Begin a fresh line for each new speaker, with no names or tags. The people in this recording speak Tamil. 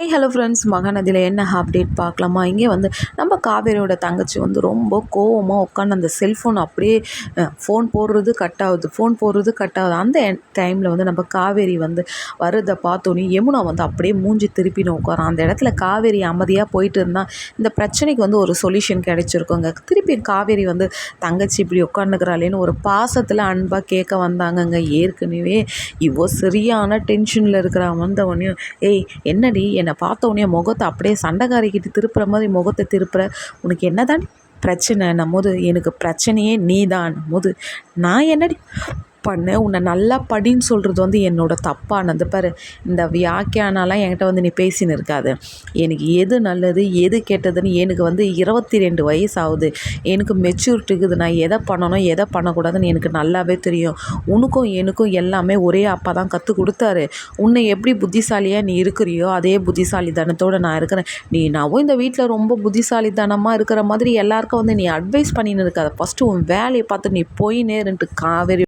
ஹே ஹலோ ஃப்ரெண்ட்ஸ் மகாநதியில் என்ன அப்டேட் பார்க்கலாமா? இங்கே வந்து நம்ம காவேரியோட தங்கச்சி வந்து ரொம்ப கோவமாக உட்காந்து அந்த செல்ஃபோன் அப்படியே ஃபோன் போடுறது கட் ஆகுது. ஃபோன் போடுறது கட் ஆகுது. அந்த டைமில் வந்து நம்ம காவேரி வந்து வர்றதை பார்த்தோன்னே யமுனா வந்து அப்படியே மூஞ்சி திருப்பின்னு உட்காரும் அந்த இடத்துல காவேரி அமைதியாக போயிட்டு இருந்தால் இந்த பிரச்சனைக்கு வந்து ஒரு சொல்யூஷன் கிடைச்சிருக்கோங்க. திருப்பி காவேரி வந்து தங்கச்சி இப்படி உட்காந்துக்கிறாளேன்னு ஒரு பாசத்தில் அன்பாக கேட்க வந்தாங்கங்க. ஏற்கனவே இவ்வளோ சரியான டென்ஷனில் இருக்கிற வந்தவொடனே ஏய் என்னடி? என்னை பார்த்த உடனே முகத்தை அப்படியே சண்டைக்காரிக்கிட்டு திருப்புற மாதிரி முகத்தை திருப்புற உனக்கு என்னதான் பிரச்சனை பிரச்சனைன்னும் போது எனக்கு பிரச்சனையே நீ தான் போது நான் என்னடி பண்ணு உன்னை நல்லா படின்னு சொல்கிறது வந்து என்னோட தப்பானது. பாரு இந்த வியாக்கியானாலாம் என்கிட்ட வந்து நீ பேசின்னு இருக்காது. எனக்கு எது நல்லது எது கெட்டதுன்னு எனக்கு வந்து இருபத்தி ரெண்டு வயசு ஆகுது எனக்கு மெச்சூரிட்டி இருக்குது. நான் எதை பண்ணணும் எதை பண்ணக்கூடாதுன்னு எனக்கு நல்லாவே தெரியும். உனக்கும் எனக்கும் எல்லாமே ஒரே அப்பா தான் கற்றுக் கொடுத்தாரு. உன்னை எப்படி புத்திசாலியாக நீ இருக்கிறியோ அதே புத்திசாலித்தனத்தோடு நான் இருக்கிறேன். நீ நாவும் இந்த வீட்டில் ரொம்ப புத்திசாலித்தனமாக இருக்கிற மாதிரி எல்லாருக்கும் வந்து நீ அட்வைஸ் பண்ணின்னு இருக்காத. ஃபஸ்ட்டு உன் வேலையை பார்த்து நீ போய் நேருன்ட்டு காவேரி